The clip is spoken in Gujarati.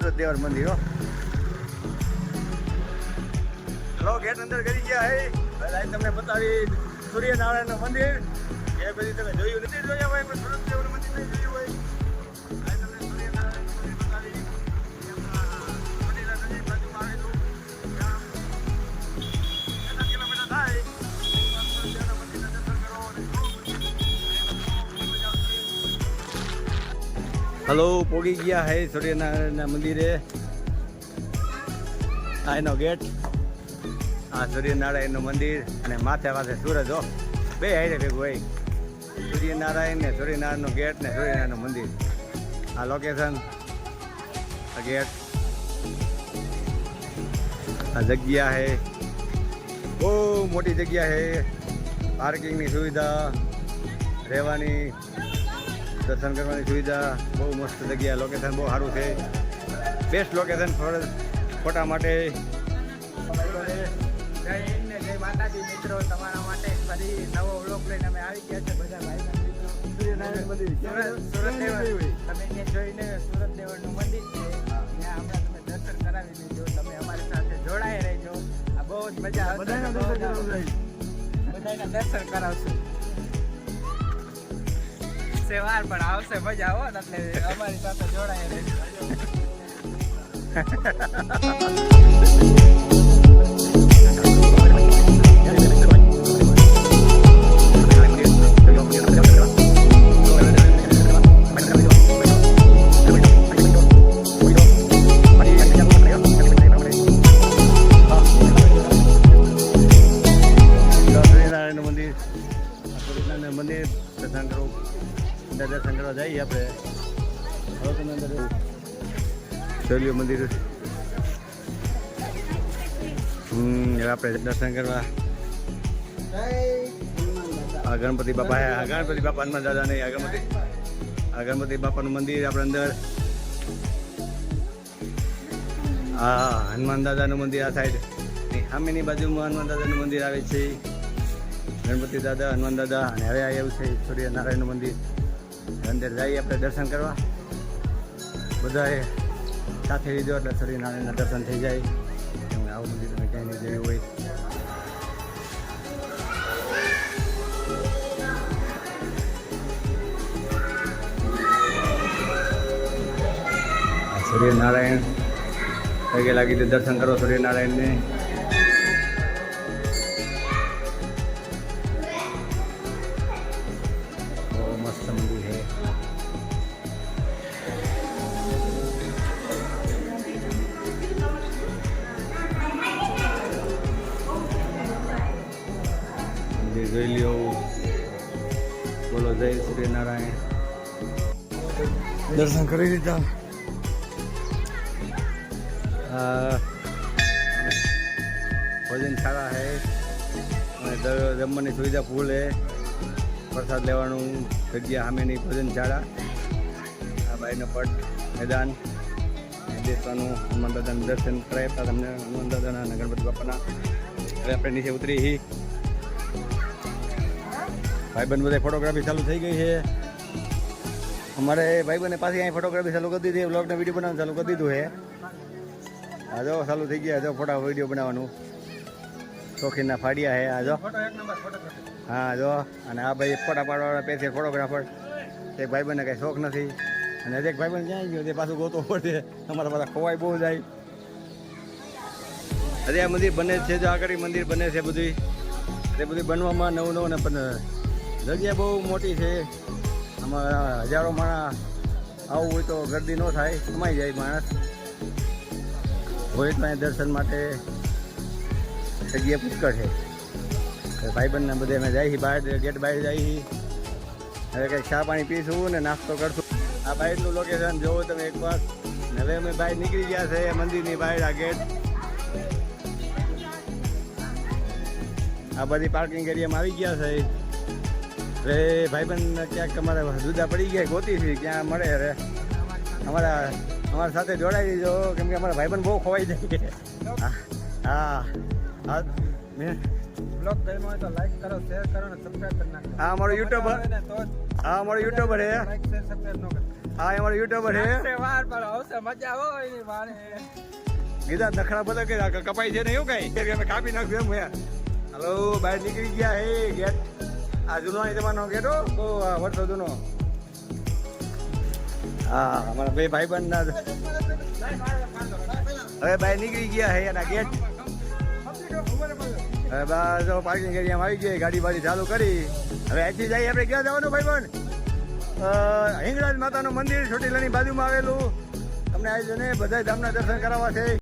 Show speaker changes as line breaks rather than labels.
સુરત દેવર મંદિર, હો. ગેટ અંદર કરી ગયા હે. લાઈન તમને બતાવી સૂર્યનારાયણનું મંદિર. એ બધી તમે જોયું નથી, જોયા? હલો, પોગી ગયા હે સૂર્યનારાયણના મંદિરે. આ એનો ગેટ, આ સૂર્યનારાયણનું મંદિર અને માથે માથે સૂરજ, હો. બે હાઈરે ભેગું હોય. સૂર્યનારાયણ ને સૂર્યનારાયણનું ગેટ ને સૂર્યનારાયણનું મંદિર. આ લોકેશન આ ગેટ. આ જગ્યા હે. બહુ મોટી જગ્યા હે. પાર્કિંગની સુવિધા, રહેવાની. દર્શન કરવાની સુવિધા બહુ મસ્ત જગ્યા લોકેશન બહુ સારું છે. બેસ્ટ લોકેશન ફોટા માટે.
જય હિન્દ માતાજી મિત્રો તમારા માટે ફરી નવો વ્લોગ લઈને અમે આવી ગયા છે બધા ભાઈ સુરત સુરત દેવળ તમે અહીંયા જોઈને સુરત દેવળનું મંદિર છે. ત્યાં હમણાં તમે દર્શન કરાવી દેજો તમે અમારી સાથે જોડાઈ રહેજો. આ બહુ જ મજા આવશે.
બધાના દર્શન
જ
કરાવજો.
બધાના દર્શન કરાવશું સવાર પણ આવશે મજા આવો ને એટલે અમારી સાથે જોડાઈ રહેજો
સૂર્યનારાયણનું મંદિર આ સૂર્યનારાયણ મંદિર દર્શન કરવું અંદર દર્શન કરવા જઈએ આપણે. હવે તમે અંદર મંદિર. હમ આપણે દર્શન કરવા. આ ગણપતિ બાપા આ ગણપતિ બાપા હનુમાન દાદા નહીં, આ ગણપતિ. આ ગણપતિ બાપાનું મંદિર આપણે અંદર. હા હનુમાન દાદાનું મંદિર આ સાઈડ સામેની બાજુમાં હનુમાન દાદાનું મંદિર આવે છે. ગણપતિ દાદા, હનુમાન દાદા, અને હવે આવ્યું છે સૂર્યનારાયણનું મંદિર. અંદર જઈએ, આપણે દર્શન કરવા. બધાએ સાથે લીધો એટલે સૂર્યનારાયણના દર્શન થઈ જાય. હું આવું મંદિર તમે ક્યાંય નહીં જોયું હોય. સૂર્યનારાયણ પગે લાગી દર્શન કરો સૂર્યનારાયણને જોઈ લ્યો. બોલો જય સૂર્યનારાયણ દર્શન કરી લીધા. આ ભોજન સારા હે. અને જમવાની સુવિધા ફૂલ હે. પ્રસાદ લેવાનું જગ્યા સામેની ભોજન શાળા આ ભાઈનો પટ, મેદાન દેશવાનું હનુમાન દાદાનું દર્શન કરાવતા તમને હનુમાન દાદાના અને ગણપતિ બાપાના. હવે આપણે નીચે ઉતરી હી. ભાઈબંધ બધા ફોટોગ્રાફી ચાલુ થઈ ગઈ છે. અમારે ભાઈબંધને પાછી અહીં ફોટોગ્રાફી ચાલુ કરી દીધી બ્લોગને વીડિયો બનાવવાનું ચાલુ કરી દીધું છે. આ જો ચાલુ થઈ ગયા જો ફોટા વીડિયો બનાવવાનું. શોખીનના ફાડિયા છે આ જો. હા જો. અને આ ભાઈ ફોટા પાડવાળા પેસે ફોટોગ્રાફર એક ભાઈબંધને કાંઈ શોખ નથી. અને એક ભાઈબંધ ક્યાં ગયો તે પાછું ગોતો પડશે અમારા બધા ખોવાય બહુ જાય. અરે આ મંદિર બને છે જો આગળ મંદિર બને છે બધું. તે બધું બનવામાં નવું નવું ને પણ જગ્યા બહુ મોટી છે. આમાં હજારો માણસ આવું હોય તો ગરદી ન થાય કમાઈ જાય માણસ. હોય તો દર્શન માટે. જગ્યા પુષ્કળ છે. ભાઈબંધને બધે અમે જાય બહાર, ગેટ બહાર જાય હવે કંઈક ચા પાણી પીશું ને નાસ્તો કરશું. આ બાઇકનું લોકેશન જોવો તમે એકવાર. હવે અમે બહાર નીકળી ગયા છે મંદિરની બહાર, આ ગેટ. આ બધી પાર્કિંગ એરિયામાં આવી ગયા છે. હવે ભાઈબંધ ક્યાંક અમારે જુદા પડી ગયા, ગોતી છે, ક્યાં મળે અરે અમારા અમારા સાથે જોડાઈ દીધો કેમ કે અમારા ભાઈબંધ બહુ ખોવાઈ જાય. હા. હા. મેં
બ્લોગ ગમ્યો હોય તો લાઈક કરો શેર કરો અને સબસ્ક્રાઇબ કરી નાખો
આ અમારો યુટ્યુબર
ને તો
આ અમારો યુટ્યુબર છે.
લાઈક શેર સબસ્ક્રાઇબ ન કરતા
આ અમારો યુટ્યુબર
હે વાર પણ આવશે મજા હોય એની વારે.
ગીતા દખડા બધા કે આ કપાઈ છે ને એવું કઈ? અમે કાપી નાખ્યું એમ હે. હલો બહાર નીકળી ગયા હે ગેટ. આ જૂનો અહીં તમારો ગેટ આ વર્ષો જૂનો. હા અમારા બે ભાઈ બંધ ના હવે બહાર નીકળી ગયા હે એના ગેટ. હવે બસ પાર્કિંગ એરિયામાં આવી ગઈ ગાડી બાડી ચાલુ કરી. હવે અહીંથી જઈએ આપણે, ક્યાં જવાનું ભાઈ પણ હિંગળાજ માતાનું મંદિર ચોટીલાની બાજુમાં આવેલું. તમને આવી ને બધા ધામના દર્શન કરાવવા છે.